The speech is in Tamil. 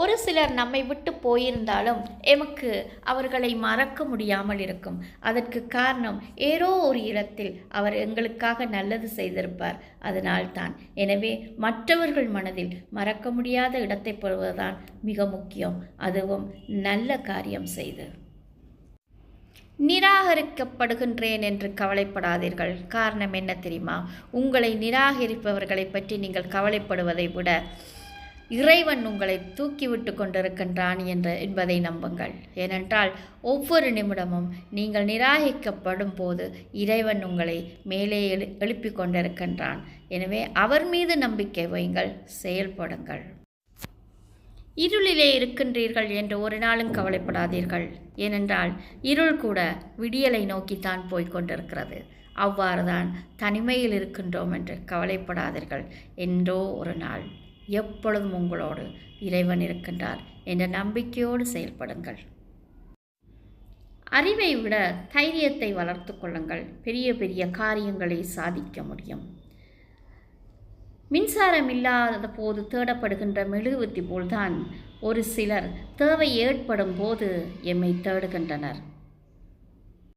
ஒரு சிலர் நம்மை விட்டு போயிருந்தாலும் எமக்கு அவர்களை மறக்க முடியாமல் இருக்கும். அதற்கு காரணம் ஏதோ ஒரு இடத்தில் அவர் எங்களுக்காக நல்லது செய்திருப்பார். அதனால்தான் எனவே மற்றவர்கள் மனதில் மறக்க முடியாத இடத்தை பெறுவதுதான் மிக முக்கியம். அதுவும் நல்ல காரியம் செய்து. நிராகரிக்கப்படுகின்றேன் என்று கவலைப்படாதீர்கள். காரணம் என்ன தெரியுமா? உங்களை நிராகரிப்பவர்களை பற்றி நீங்கள் கவலைப்படுவதை விட இறைவன் உங்களை தூக்கிவிட்டு கொண்டிருக்கின்றான் என்ற என்பதை நம்புங்கள். ஏனென்றால் ஒவ்வொரு நிமிடமும் நீங்கள் நிராகரிக்கப்படும் போது இறைவன் உங்களை மேலே எழு எழுப்பிக் கொண்டிருக்கின்றான். எனவே அவர் மீது நம்பிக்கை வையுங்கள் செயல்படுங்கள். இருளிலே இருக்கின்றீர்கள் என்று ஒரு நாளும் கவலைப்படாதீர்கள். ஏனென்றால் இருள் கூட விடியலை நோக்கித்தான் போய்க் கொண்டிருக்கிறது. அவ்வாறுதான் தனிமையில் இருக்கின்றோம் என்று கவலைப்படாதீர்கள். என்றோ ஒரு நாள். எப்பொழுதும் உங்களோடு இறைவன் இருக்கின்றார் என்ற நம்பிக்கையோடு செயல்படுங்கள். அறிவை விட தைரியத்தை வளர்த்து கொள்ளுங்கள். பெரிய பெரிய காரியங்களை சாதிக்க முடியும். மின்சாரம் இல்லாத போது தேடப்படுகின்ற மெழுகுவத்தி போல்தான் ஒரு சிலர் தேவை ஏற்படும் போது எம்மை தேடுகின்றனர்.